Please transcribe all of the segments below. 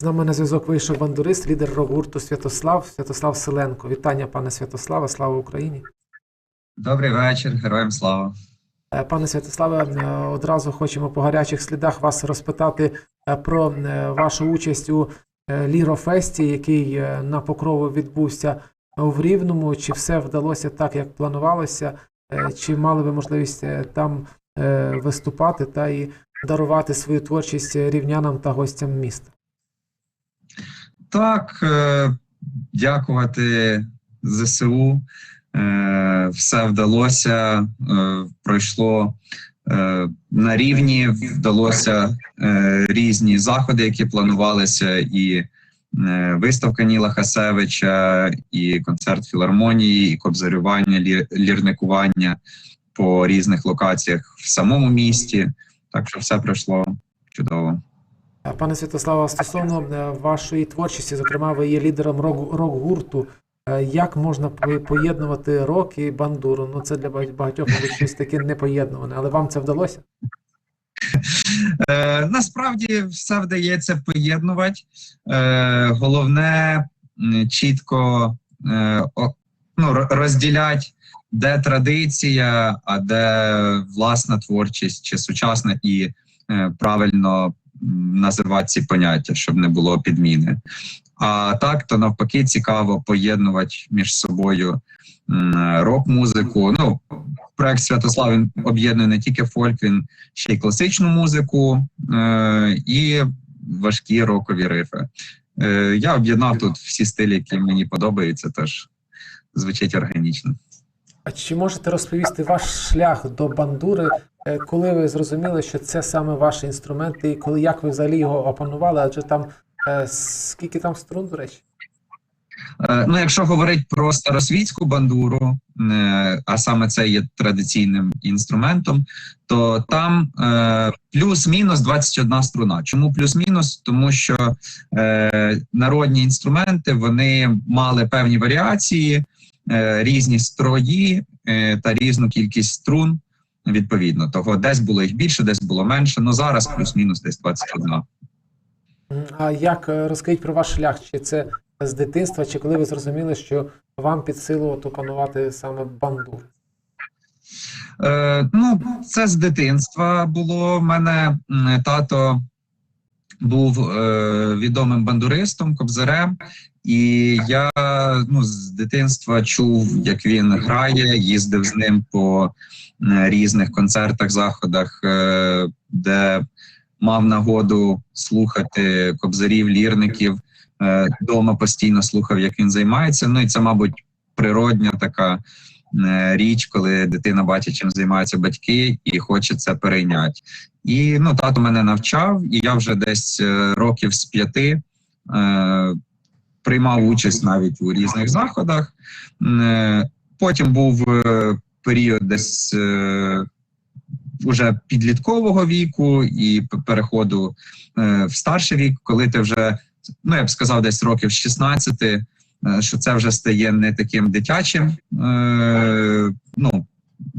З нами на зв'язок вийшов бандурист, лідер рок-гурту Святослав, Святослав Селенко. Вітання, пане Святославе, слава Україні. Добрий вечір, героям слава. Е, Пане Святославе, е, одразу хочемо по гарячих слідах вас розпитати е, про вашу участь у Лірофесті, який на покрову відбувся в Рівному. Чи все вдалося так, як планувалося? Чи мали ви можливість там виступати та і дарувати свою творчість рівнянам та гостям міста? Так, е, дякувати ЗСУ. Е, Все вдалося, е, пройшло на рівні, вдалося різні заходи, які планувалися, і виставка Ніла Хасевича, і концерт філармонії, і кобзарювання, лірникування по різних локаціях в самому місті. Так що все пройшло чудово. Пане Святославе, стосовно е, вашої творчості, зокрема, ви є лідером рок- рок-гурту. Е, Як можна поєднувати рок і бандуру? Ну це для багатьох мабуть, щось таке непоєднуване, але вам це вдалося? Е, насправді все вдається поєднувати. Головне чітко ну, розділяти, де традиція, а де власна творчість чи сучасна, і е, правильно називати ці поняття, щоб не було підміни. А так, то навпаки, цікаво поєднувати між собою рок-музику. Ну, проект Святослав він об'єднує не тільки фольк, він ще й класичну музику е, і важкі рокові рифи. Е, я об'єднав тут всі стилі, які мені подобаються, тож звучить органічно. А чи можете розповісти ваш шлях до бандури, е, коли ви зрозуміли, що це саме ваш інструмент, і коли як ви взагалі його опанували? Адже там е, скільки там струн, до речі? Е, Ну, якщо говорити про старосвітську бандуру, а саме це є традиційним інструментом, то там плюс-мінус 21 струна. Чому плюс-мінус? Тому що народні інструменти вони мали певні варіації, різні строї е, та різну кількість струн. Відповідно, того десь було їх більше, десь було менше. Ну зараз плюс-мінус десь 21. А як е, розкажіть про ваш шлях? Чи це з дитинства, чи коли ви зрозуміли, що вам під силу от опанувати саме бандуру? Е, ну, це з дитинства було. У мене тато був е, відомим бандуристом, кобзарем, і я ну, з дитинства чув, як він грає, їздив з ним по е, різних концертах, заходах, е, де мав нагоду слухати кобзарів, лірників. Е, Дома постійно слухав, як він займається. Ну і це, мабуть, природня така річ, коли дитина бачить, чим займаються батьки, і хоче це перейняти. І ну, тато мене навчав, і я вже десь е, років з п'яти е, приймав участь навіть у різних заходах. Е, потім був е, період десь е, уже підліткового віку і переходу е, в старший вік, коли ти вже, ну я б сказав, десь років з 16, е, що це вже стає не таким дитячим е, ну,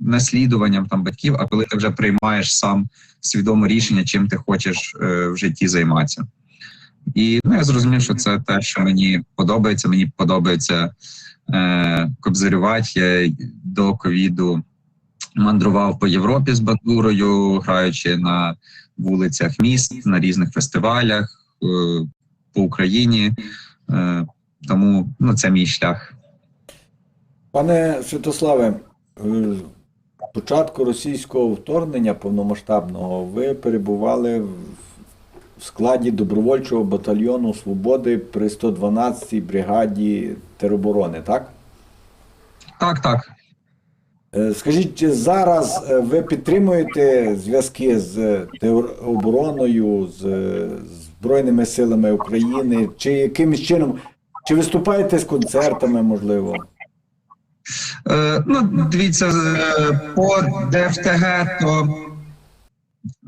наслідуванням там батьків, а коли ти вже приймаєш сам свідоме рішення, чим ти хочеш е, в житті займатися. І ну, я зрозумів, що це те, що мені подобається. Мені подобається е, кобзарювати. Я до ковіду мандрував по Європі з бандурою, граючи на вулицях міст, на різних фестивалях е, по Україні. Е, тому ну, це мій шлях. Пане Святославе, е, початку російського вторгнення повномасштабного ви перебували в складі добровольчого батальйону Свободи при 112-й бригаді тероборони, так? Так, так. Е, Скажіть, чи зараз е, ви підтримуєте зв'язки з теробороною, з Збройними силами України, чи якимось чином, чи виступаєте з концертами, можливо? Е, ну, дивіться, е, по ДФТГ, то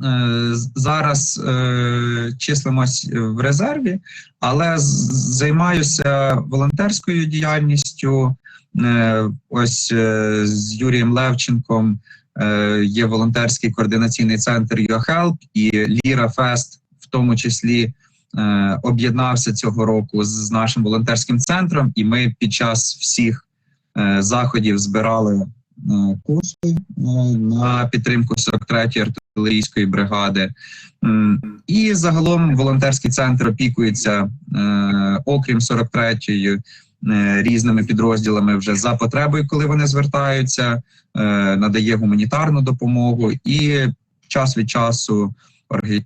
е, зараз е, числимось в резерві, але займаюся волонтерською діяльністю. Е, ось е, з Юрієм Левченком е, є волонтерський координаційний центр YourHelp і Ліра Фест, в тому числі е, об'єднався цього року з, нашим волонтерським центром, і ми під час всіх е, заходів збирали е, е, на підтримку 43-ї артилерійської бригади. І загалом волонтерський центр опікується, е, окрім 43-ї, е, різними підрозділами вже за потребою, коли вони звертаються, е, надає гуманітарну допомогу і час від часу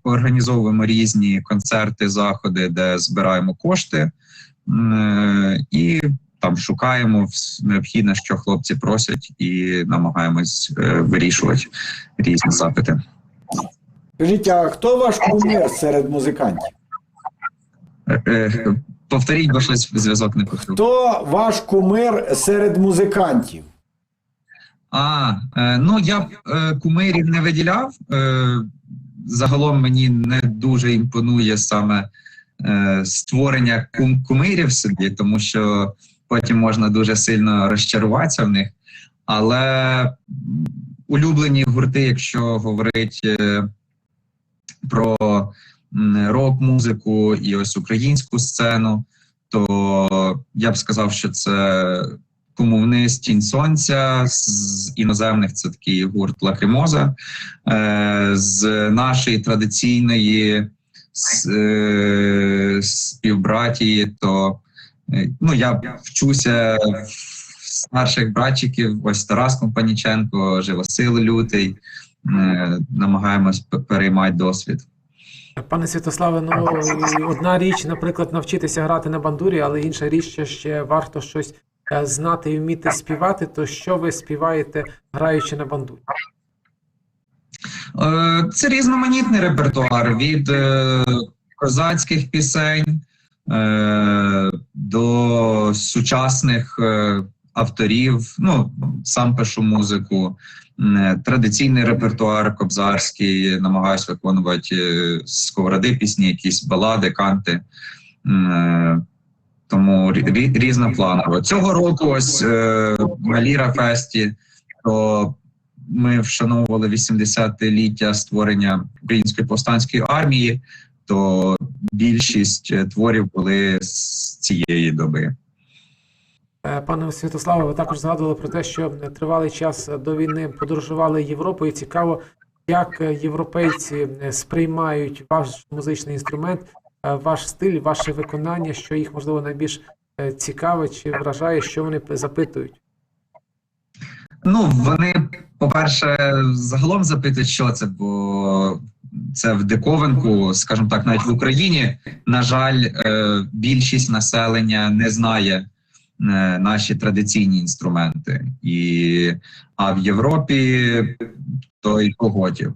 організовуємо різні концерти, заходи, де збираємо кошти і там шукаємо необхідне, що хлопці просять, і намагаємось е, вирішувати різні запити. Скажіть, а хто ваш кумир серед музикантів? Е, е, Повторіть, бо щось зв'язок не почув. Хто ваш кумир серед музикантів? А, ну я б кумирів не виділяв. Загалом мені не дуже імпонує саме е, створення кум- кумирів собі, тому що потім можна дуже сильно розчаруватися в них. Але улюблені гурти, якщо говорить е, про рок-музику і ось українську сцену, то я б сказав, що це Комовнист Тінь Сонця, з іноземних це такий гурт Лакримоза, е, з нашої традиційної е, співбратії, то е, ну, я вчуся в старших братчиків, ось Тарас Компаніченко, Живосил Лютий. Намагаємось переймати досвід. Пане Святославе, ну одна річ, наприклад, навчитися грати на бандурі, але інша річ, що ще варто щось знати і вміти співати, то що ви співаєте, граючи на бандурі? Е, Це різноманітний репертуар від е, козацьких пісень е, до сучасних е, авторів. Ну, сам пишу музику, е, традиційний репертуар кобзарський, намагаюся виконувати е, сковороди пісні, якісь балади, канти. Тому рі- рі- різнопланово. Цього року ось е, на Ліра Фесті, то ми вшановували 80-ліття створення української повстанської армії, то більшість е, творів були з цієї доби. Е, Пане Святославе, ви також згадували про те, що тривалий час до війни подорожували Європою. Цікаво, як європейці сприймають ваш музичний інструмент, ваш стиль, ваше виконання, що їх можливо найбільш е, цікавить чи вражає, що вони запитують. Ну вони, по-перше, загалом запитують, що це, бо це в диковинку, скажімо так, навіть в Україні, на жаль, е, більшість населення не знає е, наші традиційні інструменти, і а в Європі то й погодів.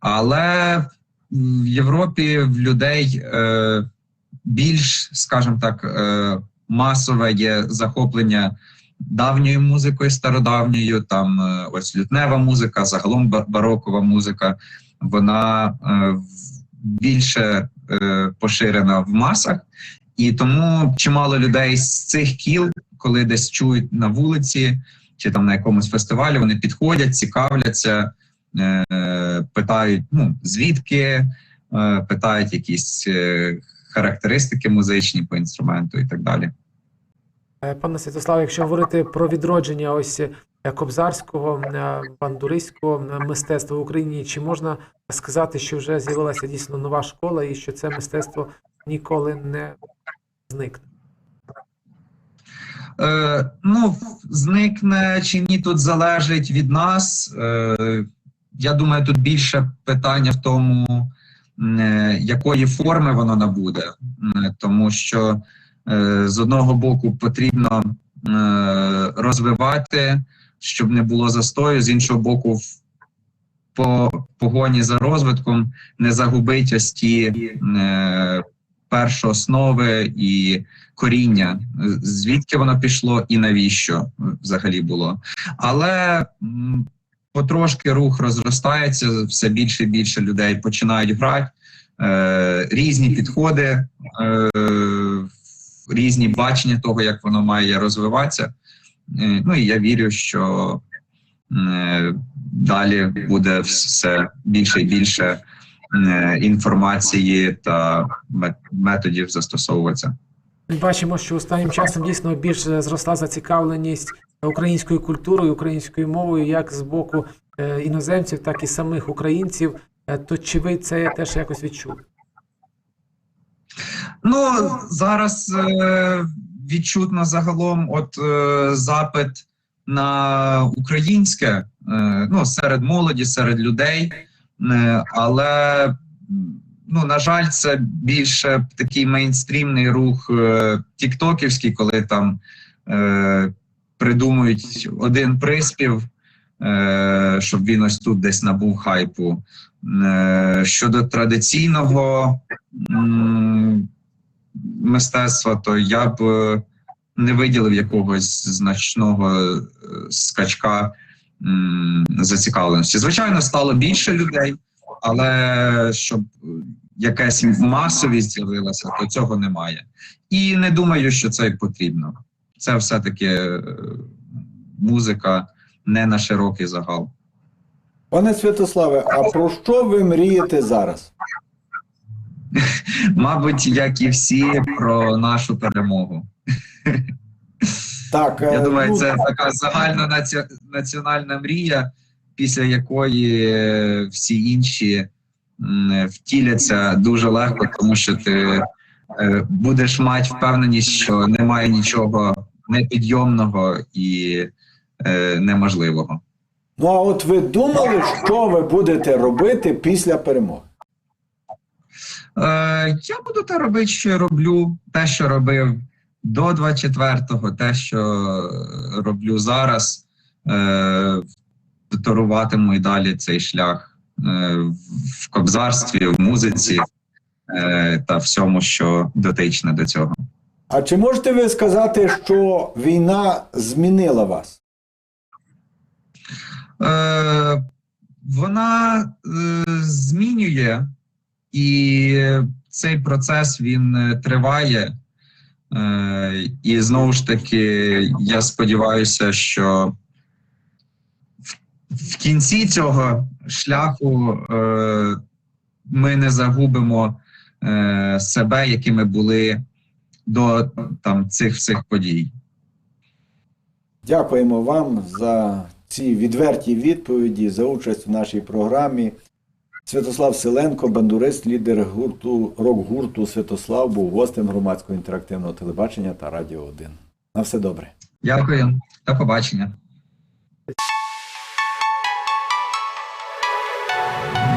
Але в Європі в людей е, більш, скажімо так, е, масове є захоплення давньою музикою, стародавньою, там е, ось лютнева музика, загалом ба- барокова музика, вона е, більше е, поширена в масах, і тому чимало людей з цих кіл, коли десь чують на вулиці чи там на якомусь фестивалі, вони підходять, цікавляться, питають, ну звідки, е, питають якісь е, характеристики музичні по інструменту і так далі. Е, Пане Святославе, якщо говорити про відродження ось е, кобзарського, е, бандуристського е, мистецтва в Україні, чи можна сказати, що вже з'явилася дійсно нова школа і що це мистецтво ніколи не зникне? Е, ну, зникне чи ні, тут залежить від нас. Е, я думаю, тут більше питання в тому, е, якої форми воно набуде, тому що е, з одного боку потрібно е, розвивати, щоб не було застою, з іншого боку, в по погоні за розвитком не загубить ось ті е, першооснови і коріння, звідки воно пішло і навіщо взагалі було. Але потрошки рух розростається, все більше і більше людей починають грати. Е, різні підходи, е, різні бачення того, як воно має розвиватися. Е, ну і я вірю, що е, далі буде все більше і більше е, інформації та мет- методів застосовуватися. Бачимо, що останнім часом дійсно більш зросла зацікавленість українською культурою, українською мовою, як з боку е, іноземців, так і самих українців. Е, То чи ви це теж якось відчули? Ну зараз е, відчутно загалом, от запит на українське, ну серед молоді, серед людей, але ну на жаль, це більше такий мейнстрімний рух тіктоківський, коли там придумують один приспів, е, щоб він ось тут десь набув хайпу. Е, щодо традиційного. мистецтва, то я б е, не виділив якогось значного скачка зацікавленості. Звичайно, стало більше людей, але щоб якась масовість з'явилася, то цього немає. І не думаю, що це потрібно. Це все-таки е, музика не на широкий загал. Пане Святославе, а про що ви мрієте зараз? Мабуть, як і всі, про нашу перемогу. Так, Я е, думаю, ну, це така загальна наці- національна мрія, після якої е, всі інші втіляться дуже легко, тому що ти будеш мати впевненість, що немає нічого непідйомного і е, неможливого. ну а от ви думали, що ви будете робити після перемоги? Е, я буду те робити, що я роблю, те, що робив до 24-го, те, що роблю зараз. Е, торуватиму і далі цей шлях е, в кобзарстві, в музиці е, та всьому, що дотичне до цього. А чи можете ви сказати, що війна змінила вас? Е, вона е, змінює, і цей процес він е, триває. Е, і знову ж таки, я сподіваюся, що в, в кінці цього шляху е, ми не загубимо е, себе, якими були до там цих всіх подій. Дякуємо вам за ці відверті відповіді, за участь в нашій програмі. Святослав Селенко, бандурист, лідер гурту рок-гурту Святослав, був гостем громадського інтерактивного телебачення та Радіо 1. На все добре. Дякую, до побачення.